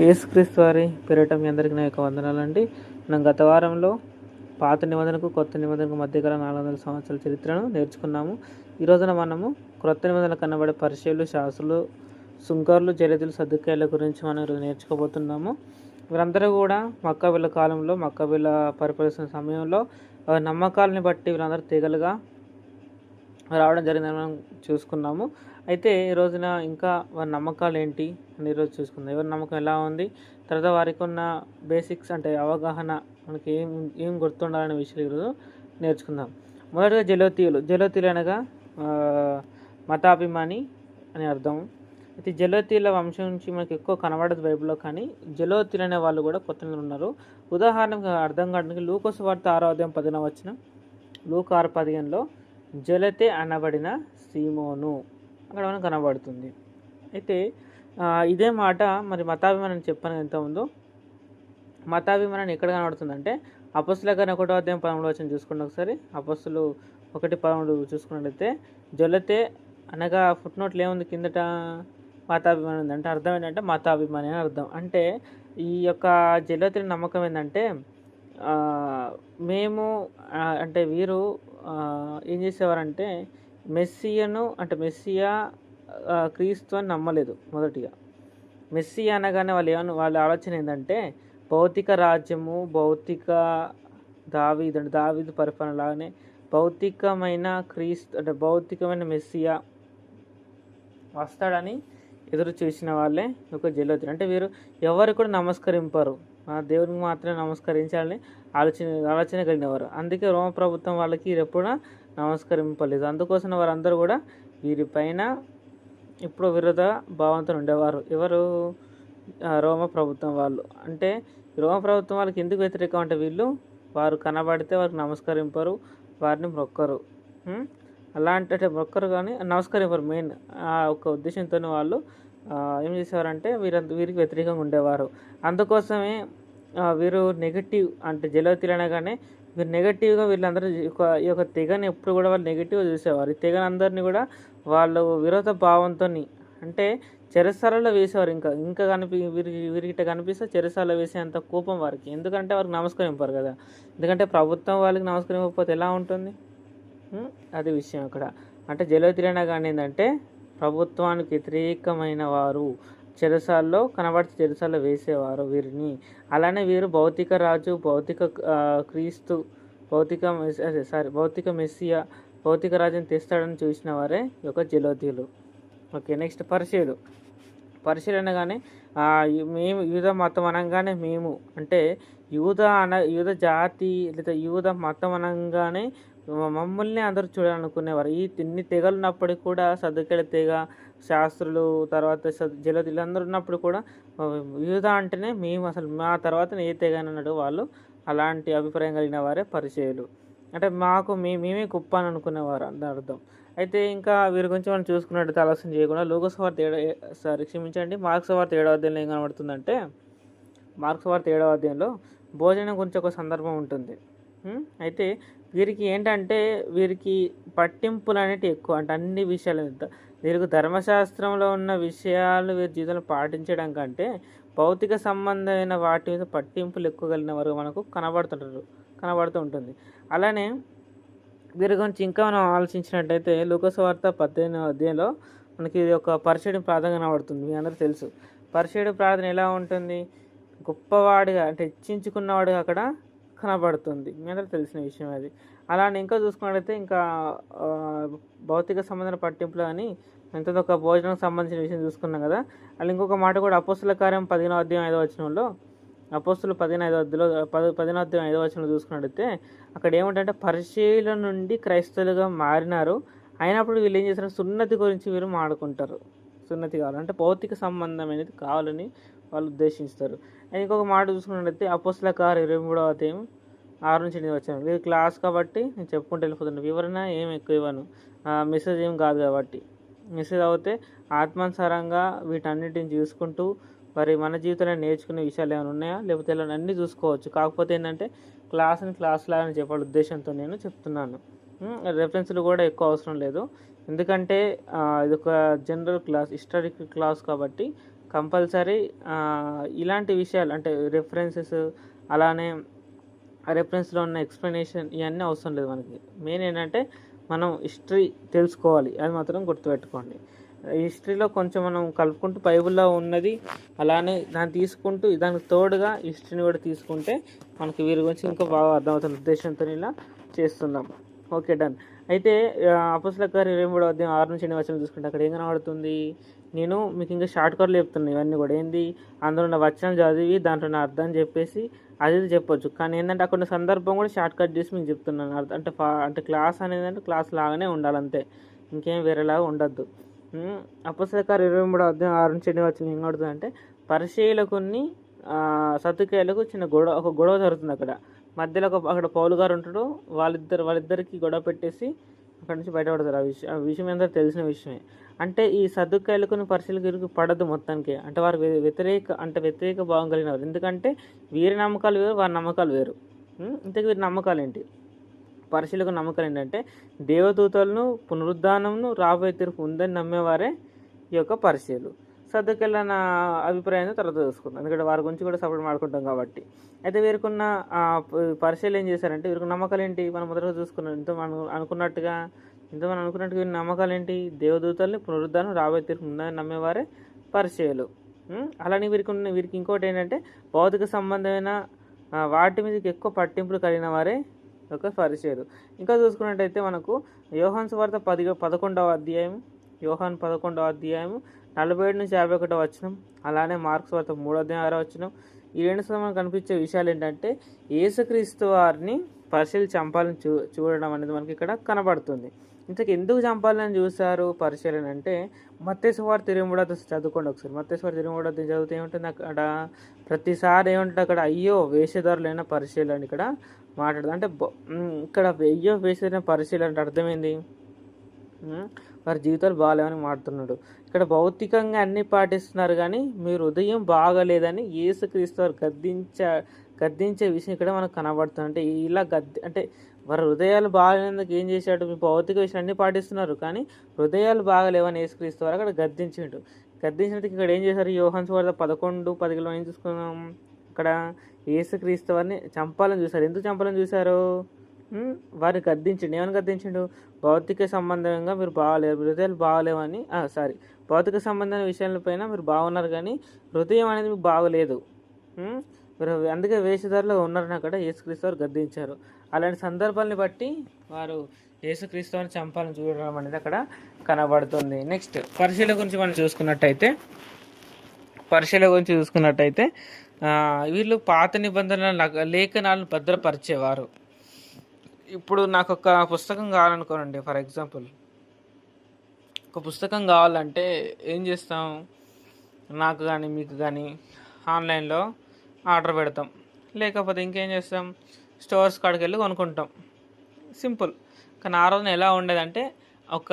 యేసుక్రీస్తు వారి పేరటం మీ అందరికీ నా యొక్క వందనాలండి. మనం గత వారంలో పాత నిబంధనకు కొత్త నిబంధనకు మధ్యకాల నాలుగు వందల సంవత్సరాల చరిత్రను నేర్చుకున్నాము. ఈ రోజున మనము క్రొత్త నిబంధనలు కనబడే పరిచయలు శాస్త్రులు సుంకర్లు జలదులు సర్దుకాయల గురించి మనం ఈరోజు నేర్చుకోబోతున్నాము. వీరందరూ కూడా మక్కబిల్ల కాలంలో మక్కబిల్ల పరిపాలిస్తున్న సమయంలో నమ్మకాలని బట్టి వీరందరూ తెగలుగా రావడం జరిగిందని మనం చూసుకున్నాము. అయితే ఈ రోజున ఇంకా వారి నమ్మకాలు ఏంటి అని ఈరోజు చూసుకుందాం. ఎవరి నమ్మకం ఎలా ఉంది? తర్వాత వారికి ఉన్న బేసిక్స్ అంటే అవగాహన మనకి ఏం ఏం గుర్తుండాలనే విషయాలు ఈరోజు నేర్చుకుందాం. మొదటగా జలోతీయులు. జలోతీయులు అనగా మతాభిమాని అని అర్థం. అయితే జలోతీయుల వంశం నుంచి మనకి ఎక్కువ కనబడదు బైబిల్లో కానీ జలోతీయులు అనే వాళ్ళు కూడా కొత్త ఉన్నారు. ఉదాహరణకు అర్థం కావడానికి లూకోస్ వార్త ఆరో అధ్యాయం పదిన వచ్చిన లూక్ ఆరు పదిహేనులో జలతే అనబడిన సీమోను. అక్కడ మనకు కనబడుతుంది. అయితే ఇదే మాట మరి మతాభిమానం చెప్పాను ఎంత ఉందో. మతాభిమానం ఎక్కడ కనబడుతుందంటే అపస్సుల కానీ ఒకటో అధ్యాయం పదమూడు వచ్చిన చూసుకోండి ఒకసారి. అపస్సులు ఒకటి పదమూడు చూసుకున్నట్లయితే జొలతే అనగా ఫుట్ నోట్లు ఏముంది కిందట? మతాభిమానం ఉంది అంటే అర్థం ఏంటంటే మతాభిమాని అని అర్థం. అంటే ఈ యొక్క జలతిని నమ్మకం ఏంటంటే మేము అంటే వీరు ఏం చేసేవారంటే మెస్సియను అంటే మెస్సియా క్రీస్తు అని నమ్మలేదు మొదటిగా. మెస్సి అనగానే వాళ్ళు ఏమన్నా వాళ్ళ ఆలోచన ఏంటంటే భౌతిక రాజ్యము భౌతిక దావీదు అంటే దావీదు పరిపాలన లాగానే భౌతికమైన క్రీస్తు అంటే భౌతికమైన మెస్సియా వస్తాడని ఎదురు చూసిన వాళ్ళే ఒక జలోతి అంటే వీరు ఎవరు కూడా నమస్కరింపరు. మన దేవునికి మాత్రమే నమస్కరించాలని ఆలోచన ఆలోచన కలిగినవారు. అందుకే రోమ ప్రభుత్వం వాళ్ళకి ఎప్పుడూ నమస్కరింపలేదు. అందుకోసం వారందరూ కూడా వీరిపైన ఇప్పుడు విరోధ భావంతో ఉండేవారు. ఎవరు? రోమ ప్రభుత్వం వాళ్ళు. అంటే రోమ ప్రభుత్వం వాళ్ళకి ఎందుకు వ్యతిరేకం అంటే వీళ్ళు వారు కనబడితే వారికి నమస్కరింపరు వారిని మొక్కరు. అలాంటి మొక్కరు కానీ నమస్కరింపరు మెయిన్. ఆ ఒక ఉద్దేశంతో వాళ్ళు ఏం చేసేవారంటే వీరంత వీరికి వ్యతిరేకంగా ఉండేవారు. అందుకోసమే వీరు నెగటివ్ అంటే జలవతిలు అనగానే వీరు నెగటివ్గా వీళ్ళందరూ ఈ యొక్క తెగని ఎప్పుడు కూడా వాళ్ళు నెగటివ్గా చూసేవారు. ఈ తెగని అందరినీ కూడా వాళ్ళు విరోధ భావంతో అంటే చెరసాలలో వేసేవారు ఇంకా. ఇంకా కనిపి వీరికి వీరికిట కనిపిస్తే చెరసాలలో వేసేంత కోపం వారికి. ఎందుకంటే వారికి నమస్కరింపారు కదా. ఎందుకంటే ప్రభుత్వం వాళ్ళకి నమస్కరించకపోతే ఎలా ఉంటుంది? అది విషయం అక్కడ. అంటే జలవతిరైనా కానీ ఏంటంటే ప్రభుత్వానికి వ్యతిరేకమైన వారు చెరసాల్లో కనబడి చెరసాల్లో వేసేవారు వీరిని. అలానే వీరు భౌతిక రాజు భౌతిక క్రీస్తు భౌతిక మెస్- సారీ భౌతిక మెస్సియా భౌతిక రాజుని తెస్తాడని చూసిన వారే యొక్క జలోధ్యులు ఓకే నెక్స్ట్ పరిశీలు. పరిశీలనగానే మేము యూద మతం అనగానే మేము అంటే యూద అన యూద జాతి లేదా యూద మతం అనగానే మమ్మల్ని అందరూ చూడాలనుకునేవారు. ఈ ఇన్ని తెగలు ఉన్నప్పటికీ కూడా సర్దుకెళ్ళ తెగ శాస్త్రులు తర్వాత సద్- ఉన్నప్పుడు కూడా యూధ అంటేనే మేము అసలు మా తర్వాత ఏ తెగ అని అన్నాడు వాళ్ళు అలాంటి అభిప్రాయం కలిగిన వారే పరిచయులు. అంటే మాకు మే మేమే గొప్ప అని అనుకునేవారు అంత అర్థం. అయితే ఇంకా వీరి గురించి మనం చూసుకున్నట్టు ఆలోచన చేయకుండా లోకస్ వార్త ఏడ సారీ క్షమించండి మార్క్స్ వార్త ఏడవ అధ్యాయంలో ఏం కనబడుతుందంటే మార్క్స్ వార్త ఏడవ అధ్యాయంలో భోజనం గురించి ఒక సందర్భం ఉంటుంది. అయితే వీరికి ఏంటంటే వీరికి పట్టింపులు అనేవి ఎక్కువ అంటే అన్ని విషయాల మీద వీరికి ధర్మశాస్త్రంలో ఉన్న విషయాలు వీరి జీవితంలో పాటించడం కంటే భౌతిక సంబంధమైన వాటి మీద పట్టింపులు ఎక్కువ కలిగిన వారు మనకు కనబడుతుంటారు కనబడుతూ ఉంటుంది. అలానే వీరి గురించి ఇంకా మనం ఆలోచించినట్టయితే లోకస్వార్త పద్దెనిమిది అధ్యాయంలో మనకి ఇది ఒక పరిచయం ప్రార్థన కనబడుతుంది మీ అందరూ తెలుసు. పరిచయం ప్రార్థన ఎలా ఉంటుంది? గొప్పవాడిగా అంటే హెచ్చించుకున్నవాడుగా అక్కడ కనబడుతుంది. మీ అందరూ తెలిసిన విషయం అది. అలానే ఇంకా చూసుకున్నట్లయితే ఇంకా భౌతిక సంబంధమైన పట్టింపులు అని ఎంత ఒక భోజనం సంబంధించిన విషయం చూసుకున్నాం కదా అలా ఇంకొక మాట కూడా అపోస్తుల కార్యం పదిహేనో అధ్యాయం ఐదో వచనంలో అపోస్తులు పదిహేను ఐదో అధ్యలో పది పదిహేనో అధ్యాయం ఐదో వచనంలో చూసుకున్నట్టయితే అక్కడ ఏమిటంటే పరిచయుల నుండి క్రైస్తవులుగా మారినారు. అయినప్పుడు వీళ్ళు ఏం చేస్తారు సున్నతి గురించి వీరు మాడుకుంటారు. సున్నతి కావాలంటే భౌతిక సంబంధం అనేది కావాలని వాళ్ళు ఉద్దేశిస్తారు. ఇంకొక మాట చూసుకున్నట్లయితే అపోస్ల కారు ఇరవై మూడవ అధ్యాయం ఆరు నుంచి ఎనిమిది వచ్చాను ఇది క్లాస్ కాబట్టి నేను చెప్పుకుంటూ వెళ్ళిపోతున్నాను వివరణ ఏం ఎక్కువ ఇవ్వను. మెసేజ్ ఏం కాదు కాబట్టి. మెసేజ్ అవుతే ఆత్మానుసారంగా వీటన్నిటిని చూసుకుంటూ మరి మన జీవితంలో నేర్చుకునే విషయాలు ఏమైనా ఉన్నాయా? లేకపోతే ఇలా అన్నీ చూసుకోవచ్చు. కాకపోతే ఏంటంటే క్లాస్ని క్లాస్ లాగా చెప్పాలి ఉద్దేశంతో నేను చెప్తున్నాను. రెఫరెన్స్లు కూడా ఎక్కువ అవసరం లేదు. ఎందుకంటే ఇది ఒక జనరల్ క్లాస్ హిస్టారిక్ క్లాస్ కాబట్టి కంపల్సరీ ఇలాంటి విషయాలు అంటే రెఫరెన్సెస్ అలానే ఆ రెఫరెన్స్లో ఉన్న ఎక్స్ప్లెనేషన్ ఇవన్నీ అవసరం లేదు మనకి. మెయిన్ ఏంటంటే మనం హిస్టరీ తెలుసుకోవాలి అది మాత్రం గుర్తుపెట్టుకోండి. హిస్టరీలో కొంచెం మనం కలుపుకుంటూ బైబుల్లో ఉన్నది అలానే దాన్ని తీసుకుంటూ దానికి తోడుగా హిస్టరీని కూడా తీసుకుంటే మనకి వీరి గురించి ఇంకా బాగా అర్థమవుతున్న ఉద్దేశంతో ఇలా చేస్తున్నాం. Okay done. అయితే అపస్ల గారు ఇరవై మూడో అధ్యాయం ఆరు నుంచి ఎన్ని వచ్చిన చూసుకుంటే అక్కడ ఏం కనబడుతుంది? నేను మీకు ఇంకా షార్ట్ కట్లు చెప్తున్నాను ఇవన్నీ కూడా. ఏంది? అందులో ఉన్న వచనం చదివి దాంట్లో నా అర్థం చెప్పేసి అది చెప్పొచ్చు. కానీ ఏంటంటే అక్కడ సందర్భం కూడా షార్ట్ కట్ చేసి మీకు చెప్తున్నాను. అర్థం అంటే అంటే క్లాస్ అనేది అంటే క్లాస్ లాగానే ఉండాలంతే. ఇంకేం వేరేలాగా ఉండద్దు. అపస్లకారు ఇరవై మూడు అధ్యాయం ఆరు నుంచి ఎన్ని వచ్చిన ఏం కడుతుంది అంటే పరిశీలకుని సతుకేలకు చిన్న గొడవ ఒక గొడవ జరుగుతుంది అక్కడ. మధ్యలో ఒక అక్కడ పౌలు గారు ఉంటాడు. వాళ్ళిద్దరు వాళ్ళిద్దరికి గొడవ పెట్టేసి అక్కడి నుంచి బయటపడతారు. ఆ విషయం ఆ విషయం అందరూ తెలిసిన విషయమే. అంటే ఈ సర్దుకాయలకు పరిశీలకులకు పడదు మొత్తానికి. అంటే వారు వ్యతిరేక అంటే వ్యతిరేక భావం కలిగిన వారు. ఎందుకంటే వీరి నమ్మకాలు వేరు వారి నమ్మకాలు వేరు. ఇంతకు వీరి నమ్మకాలు ఏంటి పరిశీలకు నమ్మకాలు ఏంటంటే దేవదూతలను పునరుద్ధానంను రాబోయే తీర్పు ఉందని నమ్మేవారే ఈ యొక్క పరిశీలు. సర్దుకెళ్ళ నా అభిప్రాయాన్ని తర్వాత చూసుకుందాం ఎందుకంటే వారి గురించి కూడా సపోర్ట్ మాడుకుంటాం కాబట్టి. అయితే వీరికున్న పరిశీలన ఏం చేశారంటే వీరికి నమ్మకాలు ఏంటి మనం మొదటగా చూసుకున్నాం. ఎంతో అనుకున్నట్టుగా ఇంత మనం అనుకున్నట్టుగా నమ్మకాలు ఏంటి దేవదూతల్ని పునరుద్ధానం రాబోయే తీర్పు ఉందని నమ్మేవారే పరిచయలు. అలానే వీరికి ఉన్న వీరికి ఇంకోటి ఏంటంటే భౌతిక సంబంధమైన వాటి మీదకి ఎక్కువ పట్టింపులు కలిగిన వారే ఒక పరిచయలు. ఇంకా చూసుకున్నట్టయితే మనకు యోహాన్ వార్త పది పదకొండవ అధ్యాయం యోహాన్ పదకొండవ అధ్యాయం నలభై ఏడు నుంచి యాభై ఒకటో వచ్చినం అలానే మార్క్స్ వార్త మూడో అధ్యాయం ఆరో వచ్చినం ఈ రెండు సమయం కనిపించే విషయాలు ఏంటంటే ఏసుక్రీస్తు వారిని పరిశీలి చంపాలని చూ చూడడం అనేది మనకి ఇక్కడ కనబడుతుంది. ఇంతకు ఎందుకు చంపాలని చూస్తారు పరిశీలన అంటే మత్తేశ్వర తిరుమూడత చదువుకోండి ఒకసారి. మత్తేశ్వర తిరుమూడత చదివితే ఏముంటుంది అక్కడ? ప్రతిసారి ఏముంటుంది అక్కడ? అయ్యో వేషధారులైన పరిశీలన ఇక్కడ మాట్లాడదు అంటే ఇక్కడ అయ్యో వేషధారైన పరిశీలన అంటే అర్థమైంది? వారి జీవితాలు బాగాలేవని మాడుతున్నాడు ఇక్కడ భౌతికంగా అన్ని పాటిస్తున్నారు కానీ మీరు ఉదయం బాగలేదని ఏసుక్రీస్తు వారు గద్దించ గద్దించే విషయం ఇక్కడ మనకు కనబడుతుంది. అంటే ఇలా గద్ది అంటే వారి హృదయాలు బాగాలేందుకు ఏం చేశాడు? మీ భౌతిక విషయాన్ని పాటిస్తున్నారు. కానీ హృదయాలు బాగలేవని ఏసుక్రీస్తు వారు అక్కడ గద్దించిండు. గద్దించినందుకు ఇక్కడ ఏం చేశారు? యోహన్స్ వారి పదకొండు పదిలో ఏం చూసుకున్నాం? అక్కడ ఏసుక్రీస్తు వారిని చంపాలని చూశారు. ఎందుకు చంపాలని చూశారు? వారిని గద్దించండి. ఏమని గద్దించిండు? భౌతిక సంబంధంగా మీరు బాగాలేరు హృదయాలు బాగలేవని సారీ భౌతిక సంబంధమైన విషయాలపైన మీరు బాగున్నారు కానీ హృదయం అనేది మీకు బాగలేదు. మీరు అందుకే వేషధారులు ఉన్నారని అక్కడ యేసుక్రీస్తు వారు గద్దించారు. అలాంటి సందర్భాలను బట్టి వారు యేసుక్రీస్తుని చంపాలని చూడడం అనేది అక్కడ కనబడుతుంది. నెక్స్ట్ పరిశీల గురించి మనం చూసుకున్నట్టయితే పరిశీల గురించి చూసుకున్నట్టయితే వీళ్ళు పాత నిబంధనల లేఖనాలను భద్రపరిచేవారు. ఇప్పుడు నాకు ఒక పుస్తకం కావాలనుకోనండి ఫర్ ఎగ్జాంపుల్. ఒక పుస్తకం కావాలంటే ఏం చేస్తాం? నాకు కానీ మీకు కానీ ఆన్లైన్లో ఆర్డర్ పెడతాం. లేకపోతే ఇంకేం చేస్తాం? స్టోర్స్ కాడికి వెళ్ళి కొనుక్కుంటాం. సింపుల్. కానీ ఆ రోజున ఎలా ఉండేదంటే ఒక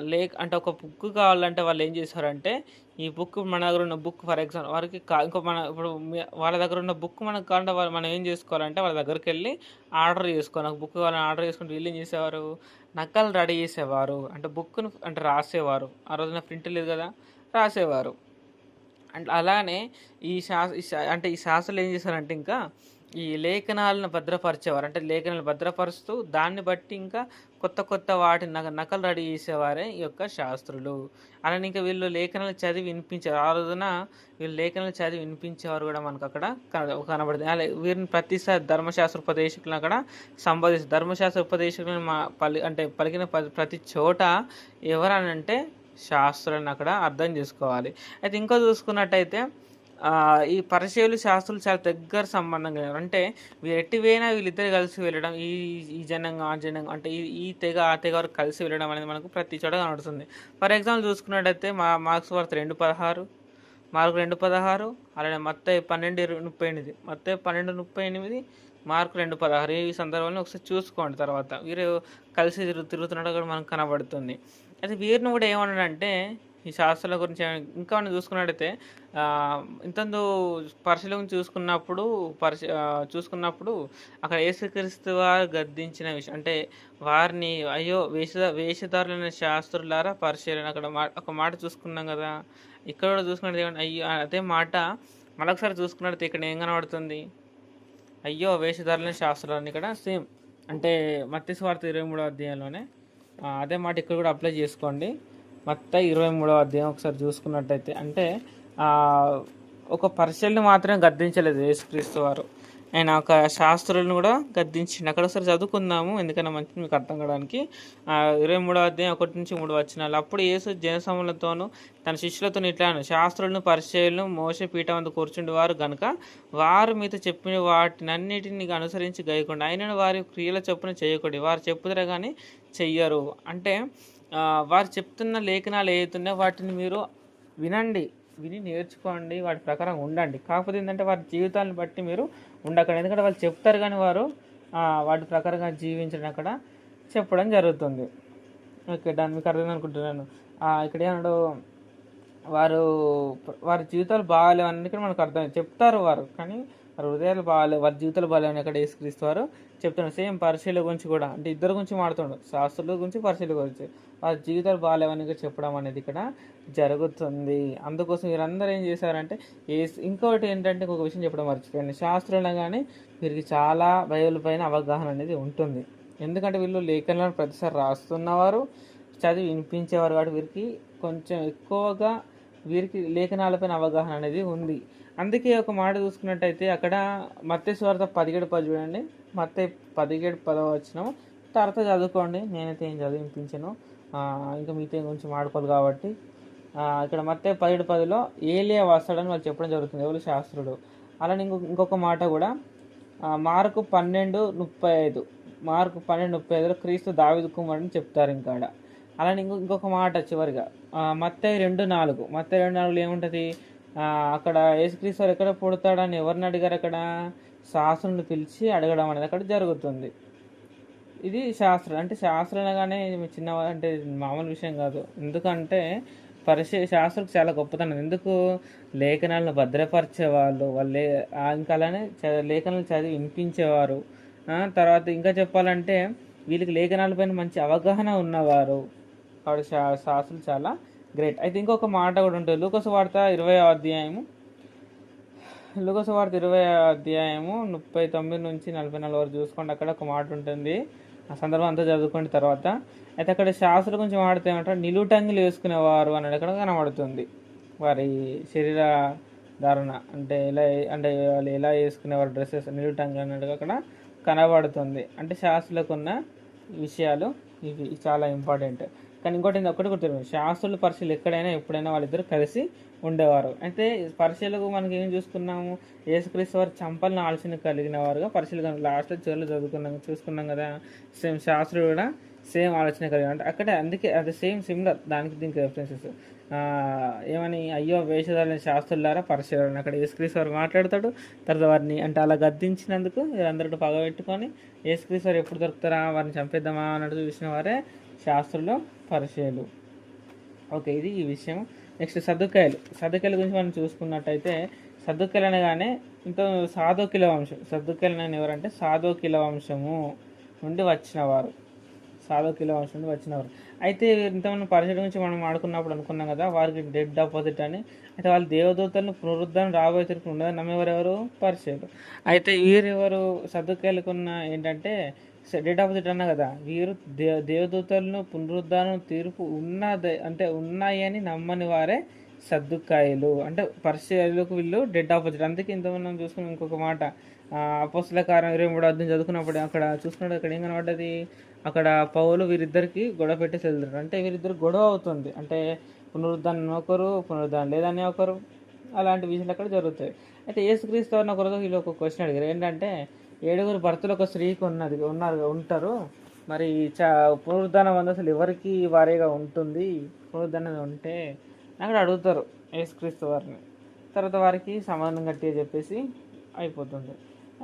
లేక్ అంటే ఒక బుక్ కావాలంటే వాళ్ళు ఏం చేశారంటే ఈ బుక్ మన దగ్గర ఉన్న బుక్ ఫర్ ఎగ్జాంపుల్ వారికి ఇంకో మన ఇప్పుడు వాళ్ళ దగ్గర ఉన్న బుక్ మనకు కావాలంటే వాళ్ళు మనం ఏం చేసుకోవాలంటే వాళ్ళ దగ్గరికి వెళ్ళి ఆర్డర్ చేసుకోవాలి. నాకు బుక్ కావాలని ఆర్డర్ చేసుకుంటే వీళ్ళు ఏం చేసేవారు? నక్కలు రెడీ చేసేవారు. అంటే బుక్ను అంటే రాసేవారు. ఆ రోజున ప్రింట్ లేదు కదా? రాసేవారు. అండ్ అలానే ఈ శాస్త్ర అంటే ఈ శాస్త్రులు ఏం చేశారంటే ఇంకా ఈ లేఖనాలను భద్రపరిచేవారు. అంటే లేఖనాలు భద్రపరుస్తూ దాన్ని బట్టి ఇంకా కొత్త కొత్త వాటి నక నకలు రెడీ చేసేవారే ఈ యొక్క శాస్త్రులు. అలానే ఇంకా వీళ్ళు లేఖనాలు చదివి వినిపించారు ఆ రోజున వీళ్ళు లేఖనాలు చదివి వినిపించేవారు కూడా మనకు అక్కడ కనబడుతుంది. అలా వీరిని ప్రతిసారి ధర్మశాస్త్ర ఉపదేశకులను అక్కడ సంబోధిస్తారు. ధర్మశాస్త్ర ఉపదేశకులను మా పలి అంటే పలికిన ప్రతి చోట ఎవరనంటే శాస్త్రాన్ని అక్కడ అర్థం చేసుకోవాలి. అయితే ఇంకా చూసుకున్నట్టయితే ఈ పరిచయలు శాస్త్రులు చాలా దగ్గర సంబంధం కలిగి అంటే వీరు ఎట్టి వీళ్ళిద్దరు కలిసి వెళ్ళడం ఈ ఈ జనంగా ఆ జనంగా అంటే ఈ ఈ తెగ ఆ తెగ వరకు కలిసి వెళ్ళడం అనేది మనకు ప్రతి చోట కనబడుతుంది. ఫర్ ఎగ్జాంపుల్ చూసుకున్నట్టయితే మా మార్క్స్ వర్త్ రెండు పదహారు మార్కు రెండు పదహారు అలానే మొత్తం పన్నెండు ముప్పై ఎనిమిది మొత్తం పన్నెండు ముప్పై ఎనిమిది మార్కు రెండు పదహారు. ఈ సందర్భంలో ఒకసారి చూసుకోండి తర్వాత. వీరు కలిసి తిరుగుతున్నట్టు కూడా మనకు కనబడుతుంది. అయితే వీరిని కూడా ఏమన్నాడంటే ఈ శాస్త్రాల గురించి ఇంకా మనం చూసుకున్నట్టయితే ఇంతందు పరిశీలన చూసుకున్నప్పుడు పరిశీ చూసుకున్నప్పుడు అక్కడ ఏసుక్రీస్తు వారు గద్దించిన విషయం అంటే వారిని అయ్యో వేష వేషధారులైన శాస్త్రులారా పరిశీలన అక్కడ మా ఒక మాట చూసుకున్నాం కదా. ఇక్కడ కూడా చూసుకున్నట్టు అయ్యో అదే మాట మరొకసారి చూసుకున్నట్టు ఇక్కడ ఏం కనబడుతుంది? అయ్యో వేషధారులైన శాస్త్రాలని ఇక్కడ సేమ్. అంటే మత్స్య స్వార్థ ఇరవై మూడో అధ్యాయంలోనే అదే మాట ఇక్కడ కూడా అప్లై చేసుకోండి. మత్త ఇరవై మూడో అధ్యాయం ఒకసారి చూసుకున్నట్టయితే అంటే ఒక పరిశీలన మాత్రమే గద్దించలేదు యేసుక్రీస్తు వారు. ఆయన ఒక శాస్త్రులను కూడా గద్దించిండు. అక్కడ ఒకసారి చదువుకుందాము ఎందుకన్నా మంచిది మీకు అర్థం కావడానికి. ఇరవై మూడో అధ్యాయం ఒకటి నుంచి మూడు వచ్చినాలు అప్పుడు యేసు జనసములతోనూ తన శిష్యులతో ఇట్లాను శాస్త్రులను పరిచయలను మోస పీఠ వద్ద కూర్చుండి వారు గనుక వారు మీతో చెప్పిన వాటినన్నిటిని అనుసరించి గైకుండా. అయినను వారి క్రియల చొప్పున చేయకూడదు. వారు చెప్పుదరే కానీ చెయ్యరు. అంటే వారు చెప్తున్న లేఖనాలు ఏవైతున్నాయో వాటిని మీరు వినండి. విని నేర్చుకోండి వాటి ప్రకారం ఉండండి. కాకపోతే ఏంటంటే వారి జీవితాలను బట్టి మీరు ఉండకండి. ఎందుకంటే వాళ్ళు చెప్తారు కానీ వారు వాటి ప్రకారంగా జీవించడం అక్కడ చెప్పడం జరుగుతుంది. ఓకే దాన్ని మీకు అర్థం అనుకుంటున్నాను. ఇక్కడ ఏమన్నాడు? వారు వారి జీవితాలు బాగాలేవు అనేది ఇక్కడ మనకు అర్థం చెప్తారు వారు కానీ వారి హృదయాలు బాగాలేవు వారి జీవితాలు బాగాలేవని అక్కడ ఏసుక్రీస్తు వారు చెప్తున్నారు. సేమ్ పరిశీల గురించి కూడా అంటే ఇద్దరు గురించి మాడుతుండు శాస్త్రుల గురించి పరిశీల గురించి. వారి జీవితాలు బాగాలేవని చెప్పడం అనేది ఇక్కడ జరుగుతుంది. అందుకోసం వీరందరూ ఏం చేశారంటే ఏ ఇంకొకటి ఏంటంటే ఇంకొక విషయం చెప్పడం మర్చిపోయింది శాస్త్రంలో కానీ వీరికి చాలా బైబిల్ పైన అవగాహన అనేది ఉంటుంది. ఎందుకంటే వీళ్ళు లేఖనాలను ప్రతిసారి రాస్తున్నవారు చదివి వినిపించేవారు కాబట్టి వీరికి కొంచెం ఎక్కువగా వీరికి లేఖనాలపైన అవగాహన అనేది ఉంది. అందుకే ఒక మాట చూసుకున్నట్టయితే అక్కడ మత్తే స్వార్థ పదిహేడు పది చూడండి. మత్తే పదిహేడు పదవ వచ్చిన తర్వాత చదువుకోండి. నేనైతే ఏం చదివి వినిపించను ఇంకా మిగతా గురించి ఆడుకోవాలి కాబట్టి. ఇక్కడ మత్తే పదిహేడు పదిలో ఏలియా వస్తాడని వాళ్ళు చెప్పడం జరుగుతుంది. ఎవరు? శాస్త్రుడు. అలానే ఇంకొక ఇంకొక మాట కూడా. మార్కు పన్నెండు ముప్పై ఐదు. మార్కు పన్నెండు ముప్పై ఐదులో క్రీస్తు దావిదు కుమారుని చెప్తారు ఇంకా అలానే ఇంకో ఇంకొక మాట చివరిగా. మత్తే మత్తయి రెండు నాలుగు. మత్తే రెండు నాలుగులో ఏముంటుంది? అక్కడ యేసుక్రీస్తు ఎక్కడ పుడతాడని ఎవరిని అడిగారు అక్కడ? శాస్త్రుని పిలిచి అడగడం అనేది అక్కడ జరుగుతుంది. ఇది శాస్త్రం. అంటే శాస్త్రం అనగానే చిన్న అంటే మామూలు విషయం కాదు. ఎందుకంటే పరిశీ శాస్త్రం చాలా గొప్పతనం. ఎందుకు? లేఖనాలను భద్రపరిచేవాళ్ళు. వాళ్ళే ఆ, ఇంకా అలానే చ- లేఖనాలు చదివి వినిపించేవారు. తర్వాత ఇంకా చెప్పాలంటే వీళ్ళకి లేఖనాలపైన మంచి అవగాహన ఉన్నవారు. వాడు శా శాస్త్రులు చాలా గ్రేట్. అయితే ఇంకొక మాట కూడా ఉంటుంది. లూకసు వార్త ఇరవై అధ్యాయము. లూకసు వార్త ఇరవై అధ్యాయము ముప్పై తొమ్మిది నుంచి నలభై నాలుగు వరకు చూసుకోండి. అక్కడ ఒక మాట ఉంటుంది. ఆ సందర్భం అంతా చదువుకున్న తర్వాత అయితే అక్కడ శాస్త్రం గురించి వాడితే ఏమంటారు? నిలుటంగిలు వేసుకునేవారు అనేది అక్కడ కనబడుతుంది. వారి శరీర ధారణ అంటే ఎలా అంటే వాళ్ళు ఎలా వేసుకునేవారు డ్రెస్సెస్ నిలుటంగి అన్నట్టుగా అక్కడ కనబడుతుంది. అంటే శాస్త్రులకు ఉన్న విషయాలు ఇవి చాలా ఇంపార్టెంట్. కానీ ఇంకోటి ఒకటి గుర్తు శాస్త్రుల పరిశీలు ఎక్కడైనా ఎప్పుడైనా వాళ్ళిద్దరు కలిసి ఉండేవారు. అయితే పరిశీలకు మనకి ఏం చూసుకున్నాము? యేసుక్రీస్తు వారు చంపలను ఆలోచన కలిగిన వారుగా పరిశీలన లాస్ట్ చివరిలో చదువుకున్నాం చూసుకున్నాం కదా? సేమ్ శాస్త్రుడు కూడా సేమ్ ఆలోచన కలిగి అంటే అక్కడే అందుకే అది సేమ్ సిమిలర్ దానికి దీనికి రెఫరెన్సెస్ ఏమని? అయ్యో వేషధారణ శాస్త్రులారా పరిశీలన అక్కడ యేసుక్రీస్తు వారు మాట్లాడతాడు. తర్వాత వారిని అంటే అలా గద్దించినందుకు అందరూ పగబెట్టుకొని యేసుక్రీస్తు వారు ఎప్పుడు దొరుకుతారా? వారిని చంపేద్దామా? అన్నట్టు చూసిన వారే శాస్త్రులు పరిచయాలు ఓకే ఇది ఈ విషయం. నెక్స్ట్ సర్దుకాయలు సర్దుకాయల గురించి మనం చూసుకున్నట్టయితే సర్దుకాయలు అనగానే ఇంత సాధోకిల వంశం. సర్దుకాయలు అని ఎవరంటే సాధోకిల వంశము నుండి వచ్చినవారు. సాధోకిల వంశం నుండి వచ్చినవారు. అయితే ఇంతమంది పరిచయం గురించి మనం ఆడుకున్నప్పుడు అనుకున్నాం కదా వారికి డెడ్ ఆపోజిట్ అని. అయితే వాళ్ళు దేవదూతలను పునరుద్ధరణ రాబోయే తిరుగు ఉండదు నమ్మేవారెవరు? పరిచయాలు అయితే వీరెవరు సర్దుకాయలకున్న ఏంటంటే డెడ్ ఆపోజిట్ అన్నా కదా వీరు దే దేవదూతలను పునరుద్ధరణ తీర్పు ఉన్నది అంటే ఉన్నాయని నమ్మని వారే సర్దుకాయలు. అంటే పరిచయాలకు వీళ్ళు డెడ్ ఆపోజిట్. అందుకే ఇంతమంది మనం చూసుకున్నాం ఇంకొక మాట. అపోస్తుల కారం ఇరవై మూడు అర్థం చదువుకున్నప్పుడు అక్కడ చూసుకున్నాడు అక్కడ ఏం కనబడ్డది? అక్కడ పౌలు వీరిద్దరికి గొడవ పెట్టేసి వెళ్తారు అంటే వీరిద్దరు గొడవ అవుతుంది. అంటే పునరుద్ధానం ఒకరు పునరుద్ధానం లేదని ఒకరు అలాంటి విషయాలు అక్కడ జరుగుతాయి. అయితే యేసుక్రీస్తు అన్న ఒకరు వీళ్ళు ఒక క్వశ్చన్ అడిగారు. ఏంటంటే ఏడుగురు భర్తలు ఒక స్త్రీకి ఉన్నది ఉన్నారు ఉంటారు. మరి చా పునరుద్ధానం అనేది అసలు ఎవరికి వారేగా ఉంటుంది? పునరుద్ధానం ఉంటే అక్కడ అడుగుతారు యేసుక్రీస్తు వారిని. తర్వాత వారికి సమాధానం గట్టిగా చెప్పేసి అయిపోతుంది.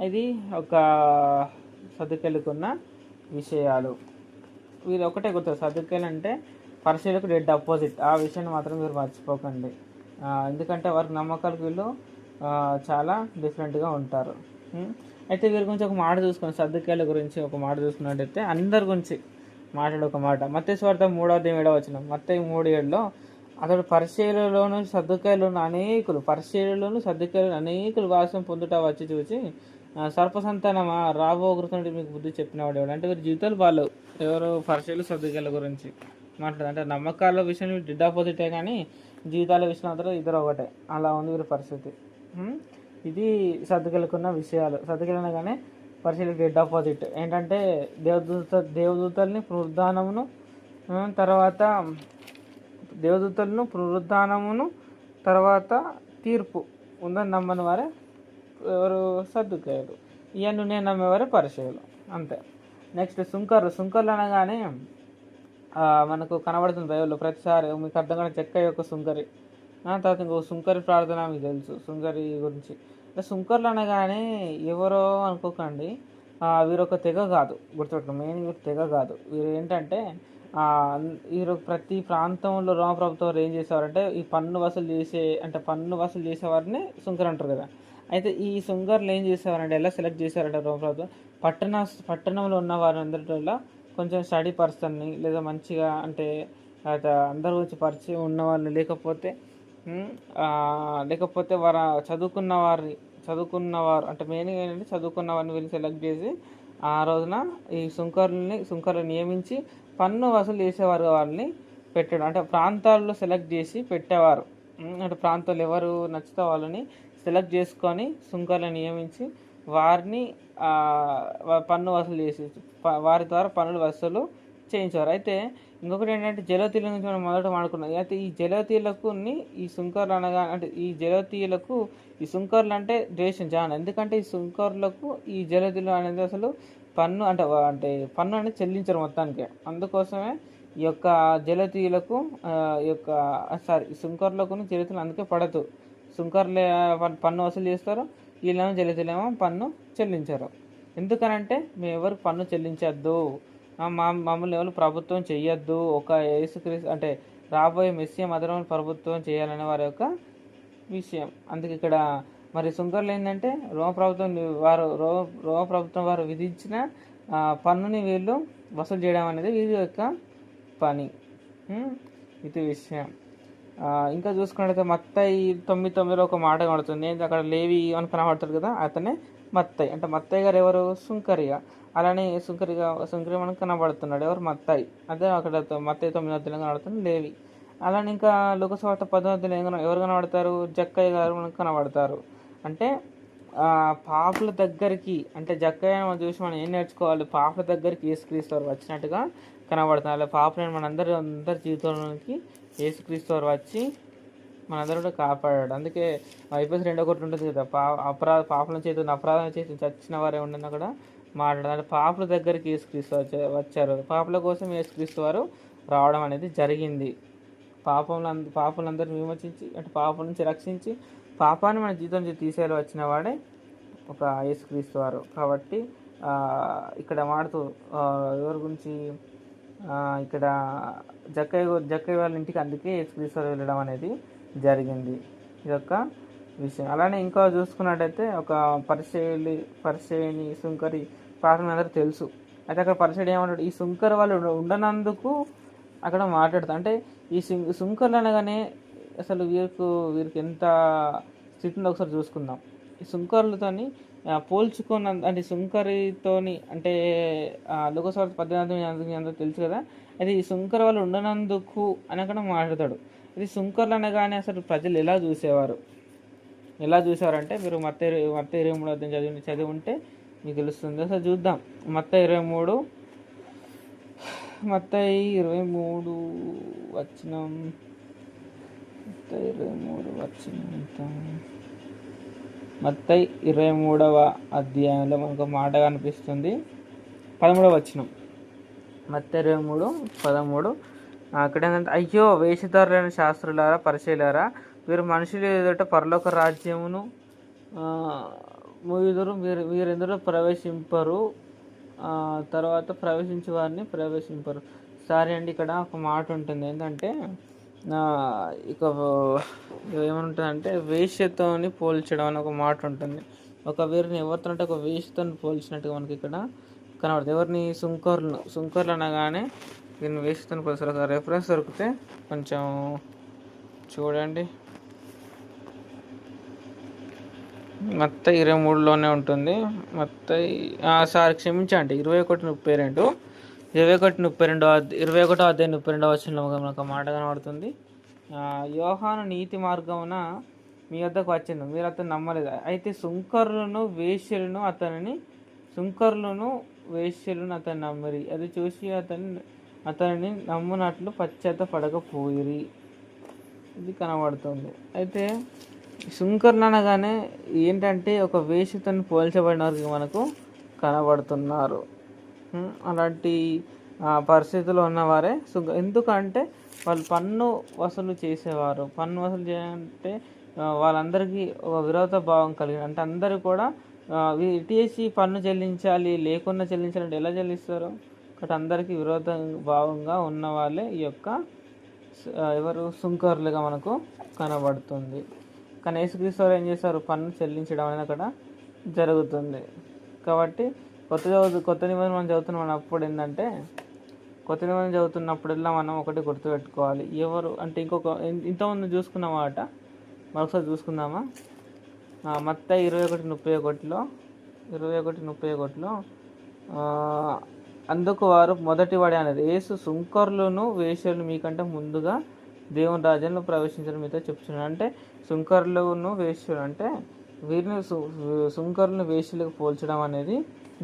ఇది ఒక సదుకెళ్ళుకున్న విషయాలు. వీరు ఒకటే గుర్తు సర్దుకెళ్ళి అంటే పరిశీలకు డెడ్ అపోజిట్ ఆ విషయాన్ని మాత్రం మీరు మర్చిపోకండి. ఎందుకంటే వారికి నమ్మకాలు వీళ్ళు చాలా డిఫరెంట్గా ఉంటారు. అయితే వీరి గురించి ఒక మాట చూసుకుని సర్దుకాయల గురించి ఒక మాట చూసుకున్నట్టయితే అందరి గురించి మాట్లాడు ఒక మాట. మత్తే స్వార్థ మూడవ ఏడవ వచ్చిన మత్తే మూడు ఏడులో అతడు పరిశీలలోను సర్దుకాయలోను అనేకులు పరిశీలలోను సర్దుకాయలు అనేకులు వాసం పొందుట వచ్చి చూసి సర్పసంతానమా? సర్ప రాబోగురుతుంటే మీకు బుద్ధి చెప్పినవాడు ఎవడు? అంటే వీరి జీవితాలు వాళ్ళు ఎవరు పరిచయలు సర్దుకాయల గురించి మాట్లాడు అంటే నమ్మకాల విషయం డిడ్ ఆపోజిటే కానీ జీవితాల విషయం మాత్రం ఇద్దరు ఒకటే. అలా ఉంది వీరి పరిస్థితి. ఇది సర్దుకెళ్ళకున్న విషయాలు. సర్దుకెళ్ళనగానే పరిశీలి డెడ్ ఆపోజిట్. ఏంటంటే దేవదూత దేవదూతల్ని పునరుద్ధానమును తర్వాత దేవదూతలను పునరుద్ధానమును తర్వాత తీర్పు ఉందని నమ్మని వారే ఎవరు? సర్దుకాయలు ఇవన్నీ నేను నమ్మేవారు పరిచయాలు అంతే. నెక్స్ట్ సుంకర్లు సుంకర్లు అనగానే మనకు కనబడుతుంది బైబిల్లో ప్రతిసారి మీకు అర్థం కానీ చెక్క యొక్క సుంకరి. ఆ, తర్వాత ఇంకో సుంకరి ప్రార్థన మీకు తెలుసు. సుంకరి గురించి. అంటే సుంకర్లు అనగానే ఎవరో అనుకోకండి. వీరొక వీరు ఒక తెగ కాదు. గుర్తుపెట్టుకో మెయిన్ వీరు తెగ కాదు. వీరు ఏంటంటే వీరు ప్రతి ప్రాంతంలో రోమ ప్రభుత్వం ఏం చేసేవారంటే ఈ పన్ను వసూలు చేసే అంటే పన్ను వసూలు చేసేవారిని సుంకర్ అంటారు కదా. అయితే ఈ సుంగర్లు ఏం చేసేవారంటే ఎలా సెలెక్ట్ చేశారంటే ప్రభుత్వం పట్టణ పట్టణంలో ఉన్న వారందరిలో కొంచెం స్టడీ పర్సన్ని లేదా మంచిగా అంటే అందరూ అందరి గురించి పరిచయం ఉన్నవాళ్ళు లేకపోతే లేకపోతే వారు చదువుకున్న వారిని చదువుకున్నవారు అంటే మెయిన్గా ఏంటంటే చదువుకున్న వారిని వీళ్ళు సెలెక్ట్ చేసి ఆ రోజున ఈ సుంకర్లని సుంకర్లు నియమించి పన్ను వసూలు చేసేవారు వాళ్ళని పెట్టడం అంటే ప్రాంతాల్లో సెలెక్ట్ చేసి పెట్టేవారు. అంటే ప్రాంతాలు ఎవరు నచ్చితే వాళ్ళని సెలెక్ట్ చేసుకొని సుంకర్లను నియమించి వారిని పన్ను వసూలు చేసి వారి ద్వారా పన్నులు వసూలు చేయించారు అయితే ఇంకొకటి ఏంటంటే జలతీల గురించి మనం మొదట మాడుకున్నాం అయితే ఈ జలతీలకు ఈ సుంకర్లు అనగా అంటే ఈ జలతీయులకు ఈ సుంకర్లు అంటే ద్వేషం చాలా ఎందుకంటే ఈ సుంకర్లకు ఈ జలతీలు అనేది అసలు పన్ను అంటే అంటే పన్ను అనేది చెల్లించరు మొత్తానికి. అందుకోసమే ఈ యొక్క జలతీయులకు ఈ యొక్క సారీ సుంకర్లకు జలతీలు అందుకే పడదు. సుంకర్లే పన్ను వసూలు చేస్తారు. వీళ్ళేమో జలతీలేమో పన్ను చెల్లించరు. ఎందుకనంటే మేము ఎవరు పన్ను చెల్లించద్దు. మా మమ్మల్ని ఎవరు ప్రభుత్వం చెయ్యొద్దు. ఒక యేసుక్రీస్తు అంటే రాబోయే మెస్సీ మధురమైన ప్రభుత్వం చేయాలనే వారి యొక్క విషయం. అందుకే ఇక్కడ మరి సుంకర్లు ఏంటంటే రోమ ప్రభుత్వం వారు రో రోమ ప్రభుత్వం వారు విధించిన పన్నుని వీళ్ళు వసూలు చేయడం అనేది వీరి యొక్క పని. ఇది విషయం. ఇంకా చూసుకున్నట్లయితే మత్తయి తొమ్మిది తొమ్మిదిలో ఒక మాట కనబడుతుంది. అక్కడ లేవి అని కనబడతాడు కదా అతనే మత్తయి. అంటే మత్తయ్య గారు ఎవరు? సుంకరిగా. అలానే సుంకరిగా సుంకరి మనకు కనబడుతున్నాడు. ఎవరు? మత్తాయి. అదే అక్కడ మత్తయ్య తొమ్మిది అధ్యాయంలో కనబడుతుంది లేవి. అలానే ఇంకా లోకసభ పద్దెనిమిది ఏం ఎవరు కనబడతారు? జక్కయ్య గారు మనకు కనబడతారు. అంటే ఆ, పాపుల దగ్గరికి అంటే జక్కయ్య మనం చూసి మనం ఏం నేర్చుకోవాలి? పాపుల దగ్గరికి యేసుక్రీస్తు వారు వచ్చినట్టుగా కనబడుతున్నారు. అలా పాపులను మనందరి అందరి జీవితంలోకి యేసుక్రీస్తు వారు వచ్చి మనందరూ కూడా కాపాడాడు. అందుకే ఐపీఎస్ రెండో ఒకటి ఉంటుంది కదా పా అపరాధ పాపల చేతి అపరాధం చేతి చచ్చిన వారే ఉండని కూడా మాట్లాడారు అంటే దగ్గరికి యేసుక్రీస్తు వచ్చారు. పాపల కోసం యేసుక్రీస్తు వారు రావడం అనేది జరిగింది. పాపములంద పాపలందరూ విమర్శించి అంటే పాపం నుంచి రక్షించి పాపాన్ని మన జీవితం నుంచి తీసేయాలి వచ్చిన వాడే ఒక యేసుక్రీస్తు వారు. కాబట్టి ఇక్కడ మాడుతూ ఎవరి గురించి ఇక్కడ జక్కయ్య జక్కయ్య వాళ్ళ ఇంటికి అందుకే ఎక్స్ప్రెస్లో వెళ్ళడం అనేది జరిగింది. ఇది యొక్క విషయం. అలానే ఇంకా చూసుకున్నట్టయితే ఒక పరిచయలి పరిచయని సుంకరి పాత్ర అందరూ తెలుసు. అయితే అక్కడ పరిచయం ఏమంటాడు ఈ సుంకర్ వాళ్ళు ఉండనందుకు అక్కడ మాట్లాడుతా అంటే ఈ సుం- సుంకర్లు అనగానే అసలు వీరికి వీరికి ఎంత స్థితి ఉందో ఒకసారి చూసుకుందాం. ఈ సుంకర్లతోని పోల్చుకొని పోల్చుకున్న అంటే సుంకరితోని అంటే లోకసభ పద్దెనిమిది అందరూ తెలుసు కదా? అది శుంకర్ సుంకర్ వాళ్ళు ఉండనందుకు అని అక్కడ మాట్లాడతాడు. ఇది సుంకర్లు అనగానే అసలు ప్రజలు ఎలా చూసేవారు? ఎలా చూసేవారంటే మీరు మత్త మత్త ఇరవై మూడు అర్థం చదివి చదివి ఉంటే మీకు తెలుస్తుంది. అసలు చూద్దాం. మత్త ఇరవై మూడు మత్త ఇరవై మూడు వచ్చిన మత్త ఇరవై మూడు వచ్చిన మత్తై ఇరవై మూడవ అధ్యాయంలో మనకు ఒక మాట కనిపిస్తుంది. పదమూడవ వచ్చినం మత్త ఇరవై మూడు పదమూడు అక్కడ ఏంటంటే అయ్యో వేషధారులైన శాస్త్రులారా పరిచయలారా వీరు మనుషులు ఎదుట పరలోక రాజ్యమును ఎదురు వీరు వీరు వీరెందరూ ప్రవేశింపరు? తర్వాత ప్రవేశించే వారిని ప్రవేశింపరు. సారీ అండి ఇక్కడ ఒక మాట ఉంటుంది. ఏంటంటే ఇక ఏమంటుందంటే వేష్యతోని పోల్చడం అని ఒక మాట ఉంటుంది. ఒక వీరిని ఎవరితోనంటే ఒక వేష్యతో పోల్చినట్టుగా మనకి ఇక్కడ కనబడుతుంది. ఎవరిని సుంకర్లు సుంకర్లు అనగానే దీన్ని వేష్యతో పోల్చారు ఒక రెఫరెన్స్ దొరికితే కొంచెం చూడండి. మొత్త ఇరవై మూడులోనే ఉంటుంది. మొత్త సార్ క్షమించండి. ఇరవై ఒకటి ముప్పై రెండు. ఇరవై ఒకటి ముప్పై రెండో ఇరవై ఒకటో అధ్యాయం ముప్పై రెండవ వచనంలో మనకు ఒక మాట కనబడుతుంది. యోహాను నీతి మార్గమున మీ వద్దకు వచ్చిండు. మీరు అతను నమ్మలేదు. అయితే సుంకరులను వేశ్యలను అతనిని సుంకరులను వేశ్యలను అతను నమ్మరి. అది చూసి అతని అతనిని నమ్మునట్లు పశ్చాత్త పడకపోయిరి. ఇది కనబడుతుంది. అయితే సుంకర్లు అనగానే ఏంటంటే ఒక వేషితో పోల్చబడిన వారికి మనకు కనబడుతున్నారు. అలాంటి ఆ, పరిస్థితుల్లో ఉన్నవారే సుంక ఎందుకంటే వాళ్ళు పన్ను వసూలు చేసేవారు. పన్ను వసూలు చేయాలంటే వాళ్ళందరికీ ఒక విరోధ భావం కలిగిన అంటే అందరూ కూడా ఆ, పన్ను చెల్లించాలి లేకుండా చెల్లించాలంటే ఎలా చెల్లిస్తారు? కాబట్టి అందరికీ విరోధ భావంగా ఉన్న వాళ్ళే ఈ యొక్క ఎవరు? సుంకరులుగా మనకు కనబడుతుంది. కానీ యేసుక్రీస్తు వారు ఏం చేస్తారు పన్ను చెల్లించడం అనేది అక్కడ జరుగుతుంది. కాబట్టి కొత్త చదువు కొత్త నిబంధన మనం చదువుతున్నాం అప్పుడు ఏంటంటే కొత్త నిబంధన చదువుతున్నప్పుడల్లా మనం ఒకటి గుర్తుపెట్టుకోవాలి. ఎవరు అంటే ఇంకొక ఇంతకుముందు చూసుకున్నామాట మరొకసారి చూసుకుందామా? ఆ, మత్త ఇరవై ఒకటి ముప్పై ఒకటిలో ఇరవై ఒకటి ముప్పై ఒకటిలో అందుకు వారు మొదటి వాడే అనేది ఏసు సుంకర్లను వేశ్యలు మీకంటే ముందుగా దేవుని రాజ్యంలో ప్రవేశించడం మీతో చెప్తున్నాను అంటే సుంకర్లను వేశ్యలు అంటే వీరిని సు- సుంకరులను పోల్చడం అనేది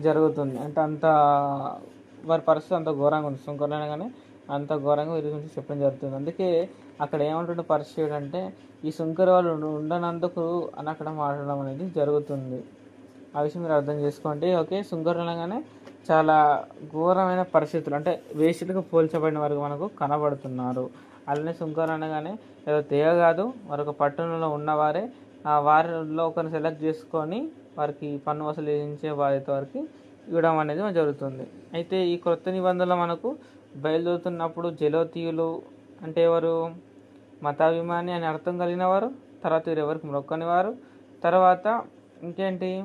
జరుగుతుంది. అంటే అంత వారి పరిస్థితి అంత ఘోరంగా ఉంది. సుంకర్లు కానీ అంత ఘోరంగా వీరి గురించి చెప్పడం జరుగుతుంది. అందుకే అక్కడ ఏమంటుండే పరిస్థితి అంటే ఈ సుంకర వాళ్ళు ఉండనందుకు అని అక్కడ మాట్లాడడం అనేది జరుగుతుంది. ఆ విషయం మీరు అర్థం చేసుకోండి. ఓకే సుంకరులు అనగానే చాలా ఘోరమైన పరిస్థితులు అంటే వేషులకు పోల్చబడిన వారికి మనకు కనబడుతున్నారు. అలానే సుంకరు అనగానే ఏదో తేగ కాదు. మరొక పట్టణంలో ఉన్నవారే వారిలో ఒకరిని సెలెక్ట్ చేసుకొని వారికి పన్ను వసూలు చేయించే బాధ్యత వారికి ఇవ్వడం అనేది జరుగుతుంది. అయితే ఈ క్రొత్త నిబంధనలు మనకు బయలుదేరుతున్నప్పుడు జలోతీయులు అంటే ఎవరు? మతాభిమాని అని అర్థం కలిగిన వారు తర్వాత ఎవరికి మొక్కని వారు తర్వాత ఇంకేంటి?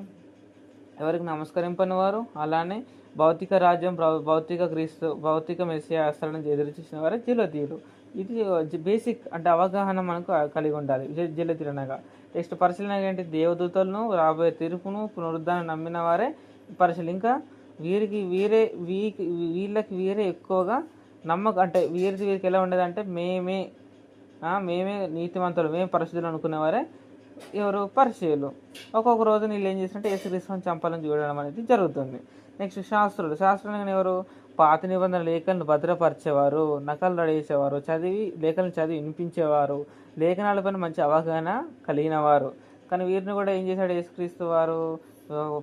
ఎవరికి నమస్కరింపని వారు అలానే భౌతిక రాజ్యం భౌ- భౌతిక క్రీస్తు భౌతిక మెస్యాస్త్రాలను ఆశ్రయం ఎదురు చూసిన వారే జిలోతీయులు. ఇది బేసిక్ అంటే అవగాహన మనకు కలిగి ఉండాలి. జిలోతీయులు అనగా. నెక్స్ట్ పరిశీలన ఏంటి? దేవదూతలను రాబోయే తీర్పును పునరుద్ధరణ నమ్మిన వారే పరిశీలి ఇంకా వీరికి వీరే వీ వీళ్ళకి వీరే ఎక్కువగా నమ్మకం అంటే వీరికి వీరికి ఎలా ఉండేది అంటే మేమే మేమే నీతిమంతులు మేము పరిశుద్ధులు అనుకునేవారే ఎవరు? పరిచయలు ఒక్కొక్క రోజు నీళ్ళు ఏం చేసినట్టే యేసుక్రీస్తుని చంపాలని చూడడం అనేది జరుగుతుంది. నెక్స్ట్ శాస్త్రులు. శాస్త్రులు ఎవరు? పాత నిబంధన లేఖలను భద్రపరిచేవారు నకలు రడేసేవారు చదివి లేఖలను చదివి వినిపించేవారు లేఖనాలపైన మంచి అవగాహన కలిగిన వారు కానీ వీరిని కూడా ఏం చేశాడు యేసుక్రీస్తు వారు? ఆ,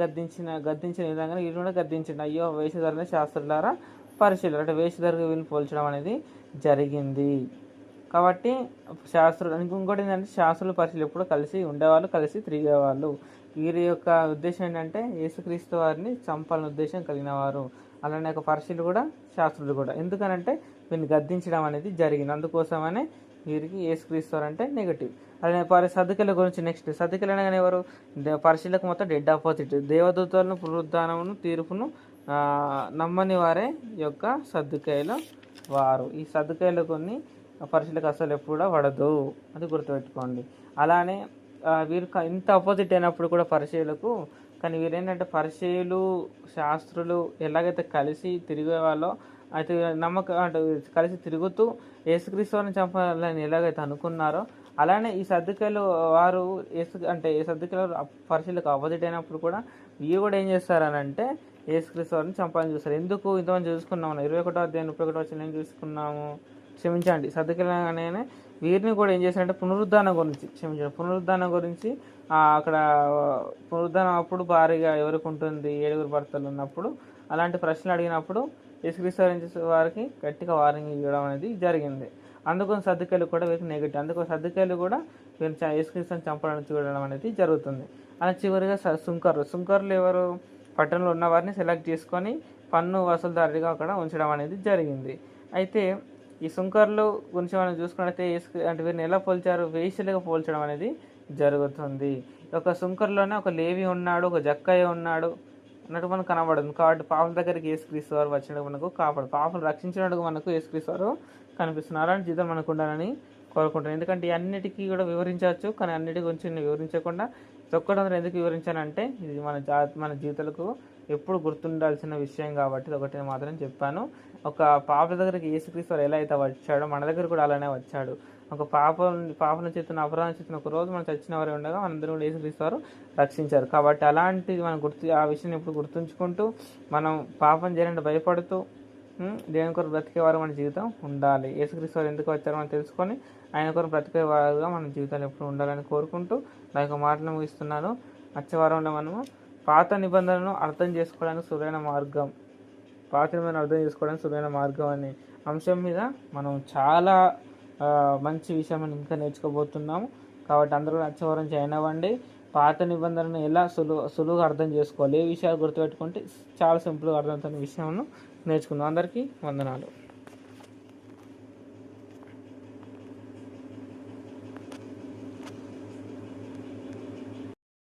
గద్దించిన గద్దించిన విధంగా వీరిని కూడా గద్దించిండు. అయ్యో వేషధరణ శాస్త్రులారా పరిశీలన అంటే వేషధరకు వీళ్ళని పోల్చడం అనేది జరిగింది. కాబట్టి శాస్త్రులు ఇంకొకటి ఏంటంటే శాస్త్రులు పరిశీలి ఎప్పుడు కలిసి ఉండేవాళ్ళు కలిసి తిరిగేవాళ్ళు. వీరి యొక్క ఉద్దేశం ఏంటంటే యేసుక్రీస్తు వారిని చంపాలని ఉద్దేశం కలిగిన వారు అలానే ఒక పరిశీలు కూడా శాస్త్రులు కూడా. ఎందుకనంటే వీరిని గద్దించడం అనేది జరిగింది. అందుకోసమనే వీరికి ఏసుక్రీస్తారు అంటే నెగిటివ్ అలానే పరి సదుకల గురించి నెక్స్ట్ సదుకలు అనగానే ఎవరు? పరిశీలకు మొత్తం డెడ్ ఆపోజిట్ దేవదూతలను పునరుద్ధానమును తీర్పును నమ్మని వారే యొక్క సర్దుకాయలు వారు. ఈ సర్దుకాయలు కొన్ని పరిశీలకు అసలు ఎప్పుడు కూడా పడదు. అది గుర్తుపెట్టుకోండి. అలానే వీరు ఇంత ఆపోజిట్ అయినప్పుడు కూడా పరిశీలకు కానీ వీరేంటంటే పరిచయులు శాస్త్రులు ఎలాగైతే కలిసి తిరిగే వాళ్ళో అయితే నమ్మకం అంటే కలిసి తిరుగుతూ యేసుక్రీస్తుని చంపాలని ఎలాగైతే అనుకున్నారో అలానే ఈ సర్దుకలు వారు యేసు అంటే ఈ సర్దుకలు పరిశీలకు అపోజిట్ అయినప్పుడు కూడా వీరు కూడా ఏం చేస్తారనంటే యేసుక్రీస్తు వారిని చంపాలని చూస్తారు. ఎందుకు ఇంతమంది చూసుకున్నాము ఇరవై ఒకటో అధ్యాయం ముప్పై ఒకటో వచ్చిన చూసుకున్నాము? క్షమించండి. సర్దుకెళ్ళగానే వీరిని కూడా ఏం చేశారంటే పునరుద్ధానం గురించి క్షమించండి పునరుద్ధానం గురించి అక్కడ పునరుద్ధానం అప్పుడు భారీగా ఎవరికి ఉంటుంది ఏడుగురు భర్తలు ఉన్నప్పుడు అలాంటి ప్రశ్నలు అడిగినప్పుడు యేసుక్రీస్తు వారికి గట్టిగా వారింగ్ ఇవ్వడం అనేది జరిగింది. అందుకని సర్దుకాయలు కూడా వీరికి నెగిటివ్ అందుకని సర్దుకాయలు కూడా వీరిని చ- యేసుక్రీస్తుని చంపడానికి చూడడం అనేది జరుగుతుంది. అలా చివరిగా స- సుంకర్లు సుంకర్లు ఎవరు? పట్టణంలో ఉన్న వారిని సెలెక్ట్ చేసుకొని పన్ను వసూలుదారుడిగా అక్కడ ఉంచడం అనేది జరిగింది. అయితే ఈ సుంకర్లు గురించి మనం చూసుకున్నట్లయితే యేసు- అంటే వీరిని ఎలా పోల్చారు? వేశ్యలుగా పోల్చడం అనేది జరుగుతుంది. ఒక సుంకర్లోనే ఒక లేవి ఉన్నాడు ఒక జక్కయ్య ఉన్నాడు అన్నట్టు మనకు కనబడదు కాబట్టి పాపల దగ్గరికి యేసుక్రీస్తు వారు వచ్చినట్టు మనకు కాపాడు పాపలు రక్షించినట్టు మనకు యేసుక్రీస్తు వారు కనిపిస్తున్నారు. అలాంటి జీతం మనకు ఉండాలని కోరుకుంటున్నాను ఎందుకంటే అన్నిటికీ కూడా వివరించవచ్చు కానీ అన్నిటి గురించి నేను వివరించకుండా ఒక్కడందరూ ఎందుకు వివరించానంటే ఇది మన జా మన జీవితాలకు ఎప్పుడు గుర్తుండాల్సిన విషయం కాబట్టి ఒకటి మాత్రం చెప్పాను. ఒక పాప దగ్గరికి యేసుక్రీస్తు వారు ఎలా అయితే వచ్చాడో మన దగ్గర కూడా అలానే వచ్చాడు. ఒక పాప పాపను చేతున్న అపరాధం చేతున్న ఒక రోజు మనం చచ్చిన వారు ఉండగా మనందరూ కూడా యేసుక్రీస్తు వారు రక్షించారు. కాబట్టి అలాంటిది మనం గుర్తు ఆ విషయం ఎప్పుడు గుర్తుంచుకుంటూ మనం పాపం చేయాలంటే భయపడుతూ ఉమ్, దేవుని కొరకు బ్రతికేవారు మన జీవితం ఉండాలి. యేసుక్రీస్తు వారు ఎందుకు వచ్చారో మనం తెలుసుకొని ఆయన కొరకు బ్రతికేవారుగా మన జీవితాలు ఎప్పుడు ఉండాలని కోరుకుంటూ నా యొక్క మాటలు ముగిస్తున్నాను. వచ్చే వారంలో మనము పాత నిబంధనలను అర్థం చేసుకోవడానికి సులైన మార్గం. పాత నిబంధనలు అర్థం చేసుకోవడానికి సులైన మార్గం అనే అంశం మీద మనం చాలా మంచి విషయం మనం ఇంకా నేర్చుకోబోతున్నాము. కాబట్టి అందరూ నచ్చవరం జాయిన్ అవ్వండి. పాత నిబంధనలను ఎలా సులువు సులువుగా అర్థం చేసుకోవాలి ఏ విషయాలు గుర్తుపెట్టుకుంటే చాలా సింపుల్గా అర్థమవుతున్న విషయం నేర్చుకుందాం. అందరికీ వందనాలు.